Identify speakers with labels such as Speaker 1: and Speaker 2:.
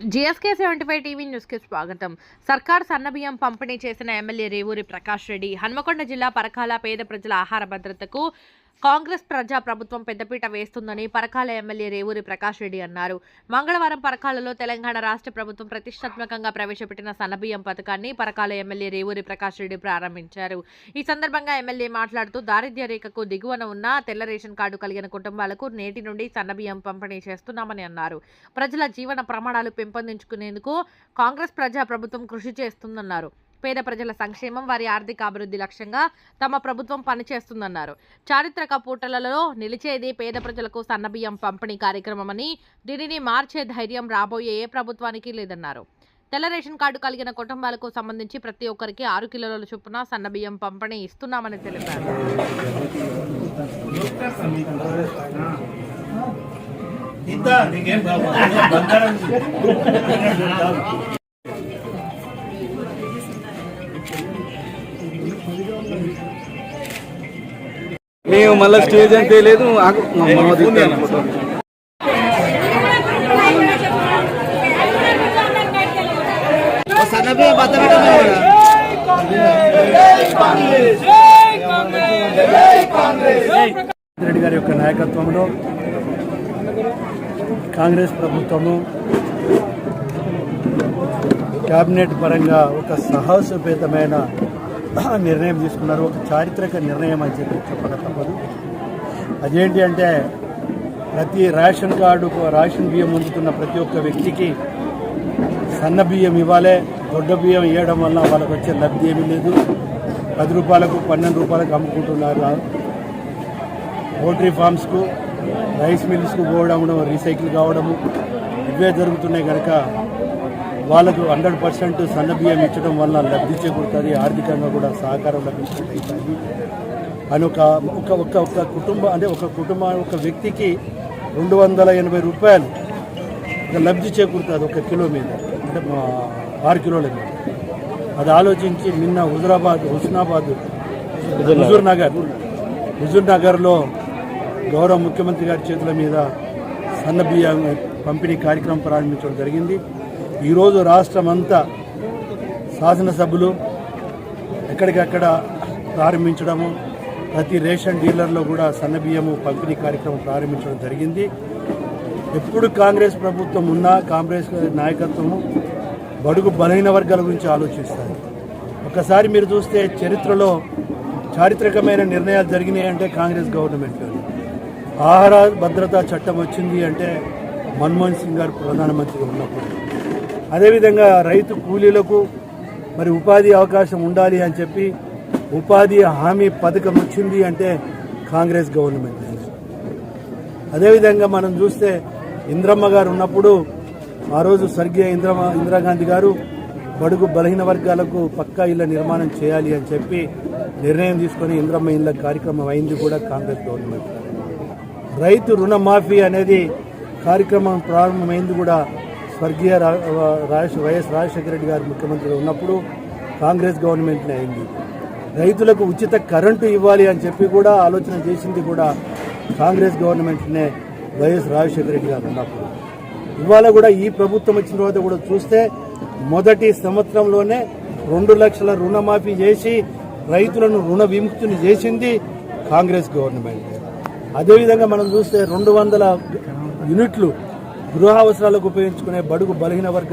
Speaker 1: GSK seventy five TV న్యూస్కి స్వాగతం. సర్కార్ సన్నబియ్యం పంపిణీ చేసిన ఎమ్మెల్యే రేవూరి ప్రకాష్ రెడ్డి హన్మకొండ జిల్లా పరకాల పేద ప్రజల ఆహార భద్రతకు కాంగ్రెస్ ప్రజా ప్రభుత్వం పెద్దపీట వేస్తుందని పరకాల ఎమ్మెల్యే రేవూరి ప్రకాష్ రెడ్డి అన్నారు. మంగళవారం పరకాలలో తెలంగాణ రాష్ట్ర ప్రభుత్వం ప్రతిష్టాత్మకంగా ప్రవేశపెట్టిన సన్నబియ్యం పథకాన్ని పరకాల ఎమ్మెల్యే రేవూరి ప్రకాష్ రెడ్డి ప్రారంభించారు. ఈ సందర్భంగా ఎమ్మెల్యే మాట్లాడుతూ దారిద్ర్య రేఖకు దిగువన ఉన్న తెల్ల రేషన్ కార్డు కలిగిన కుటుంబాలకు నేటి నుండి సన్నబియ్యం పంపిణీ చేస్తున్నామని అన్నారు. ప్రజల జీవన ప్రమాణాలు పెంపొందించుకునేందుకు కాంగ్రెస్ ప్రజా ప్రభుత్వం కృషి చేస్తుందన్నారు. పేద ప్రజల సంక్షేమం వారి ఆర్థిక అభివృద్ధి లక్ష్యంగా తమ ప్రభుత్వం పనిచేస్తుందన్నారు. చారిత్రక పూటలలో నిలిచేది పేద ప్రజలకు సన్నబియ్యం పంపిణీ కార్యక్రమమని దీనిని మార్చే ధైర్యం రాబోయే ఏ ప్రభుత్వానికి లేదన్నారు. తెల్ల రేషన్ కార్డు కలిగిన కుటుంబాలకు సంబంధించి ప్రతి ఒక్కరికి ఆరు కిలోల చొప్పున సన్నబియ్యం పంపిణీ ఇస్తున్నామని తెలిపారు.
Speaker 2: ఇంత నీకేం
Speaker 3: మేము మళ్ళీ స్టేజ్ అంటే లేదు.
Speaker 4: రెడ్డి గారి యొక్క నాయకత్వంలో కాంగ్రెస్ ప్రభుత్వము కేబినెట్ పరంగా ఒక సాహసోపేతమైన నిర్ణయం తీసుకున్నారు. ఒక చారిత్రక నిర్ణయం అని చెప్పి చెప్పక తప్పదు. అదేంటి అంటే ప్రతి రేషన్ కార్డు రేషన్ బియ్యం పొందుతున్న ప్రతి ఒక్క వ్యక్తికి సన్న బియ్యం ఇవ్వాలి దొడ్డ బియ్యం ఇవ్వడం వల్ల వాళ్ళకు వచ్చే లబ్ధి ఏమీ లేదు. పది రూపాయలకు పన్నెండు రూపాయలకు అమ్ముకుంటున్నారు. పౌల్ట్రీ ఫార్మ్స్కు రైస్ మిల్స్కు పోవడం రీసైకిల్ కావడము ఇవే జరుగుతున్నాయి కనుక వాళ్ళకు హండ్రెడ్ పర్సెంట్ సన్న బియ్యం ఇచ్చడం వల్ల లబ్ధి చేకూరుతుంది ఆర్థికంగా కూడా సహకారం లభించుతుంది అని ఒక ఒక ఒక ఒక కుటుంబ అంటే ఒక కుటుంబ ఒక వ్యక్తికి రెండు వందల ఎనభై రూపాయలు లబ్ధి చేకూరుతుంది ఒక కిలో మీద అంటే ఆరు కిలోల మీద. అది ఆలోచించి నిన్న హుజరాబాద్ హుస్నాబాద్ హుజూర్ నగర్ హుజూర్ నగర్లో గౌరవ ముఖ్యమంత్రి గారి చేతుల మీద సన్న బియ్యం పంపిణీ కార్యక్రమం ప్రారంభించడం జరిగింది. ఈరోజు రాష్ట్రం అంతా శాసనసభ్యులు ఎక్కడికక్కడ ప్రారంభించడము ప్రతి రేషన్ డీలర్లో కూడా సన్నబియ్యము పంపిణీ కార్యక్రమం ప్రారంభించడం జరిగింది. ఎప్పుడు కాంగ్రెస్ ప్రభుత్వం ఉన్నా కాంగ్రెస్ నాయకత్వము బడుగు బలహీన వర్గాల గురించి ఆలోచిస్తారు. ఒకసారి మీరు చూస్తే చరిత్రలో చారిత్రకమైన నిర్ణయాలు జరిగినాయి అంటే కాంగ్రెస్ గవర్నమెంట్ ఆహార భద్రతా చట్టం వచ్చింది అంటే మన్మోహన్ సింగ్ గారు ప్రధానమంత్రిగా ఉన్నప్పుడు. అదేవిధంగా రైతు కూలీలకు మరి ఉపాధి అవకాశం ఉండాలి అని చెప్పి ఉపాధి హామీ పథకం వచ్చింది అంటే కాంగ్రెస్ గవర్నమెంట్. అదేవిధంగా మనం చూస్తే ఇంద్రమ్మ గారు ఉన్నప్పుడు ఆ రోజు స్వర్గీయ ఇంద్రమ్మ ఇందిరాగాంధీ గారు బడుగు బలహీన వర్గాలకు పక్కా ఇళ్ళ నిర్మాణం చేయాలి అని చెప్పి నిర్ణయం తీసుకొని ఇంద్రమ్మ ఇళ్ళ కార్యక్రమం అయింది కూడా కాంగ్రెస్ గవర్నమెంట్. రైతు రుణమాఫీ అనేది కార్యక్రమం ప్రారంభమైంది కూడా స్వర్గీయ రా- రాజ వైఎస్ రాజశేఖర రెడ్డి గారు ముఖ్యమంత్రిగా ఉన్నప్పుడు కాంగ్రెస్ గవర్నమెంట్నే అయింది. రైతులకు ఉచిత కరెంటు ఇవ్వాలి అని చెప్పి కూడా ఆలోచన చేసింది కూడా కాంగ్రెస్ గవర్నమెంట్నే వైఎస్ రాజశేఖర రెడ్డి గారు ఉన్నప్పుడు. ఇవాళ కూడా ఈ ప్రభుత్వం వచ్చిన తర్వాత కూడా చూస్తే మొదటి సంవత్సరంలోనే రెండు లక్షల రుణమాఫీ చేసి రైతులను రుణ విముక్తిని చేసింది కాంగ్రెస్ గవర్నమెంట్. అదేవిధంగా మనం చూస్తే రెండు వందల యూనిట్లు గృహ అవసరాలకు ఉపయోగించుకునే బడుగు బలహీన వర్గ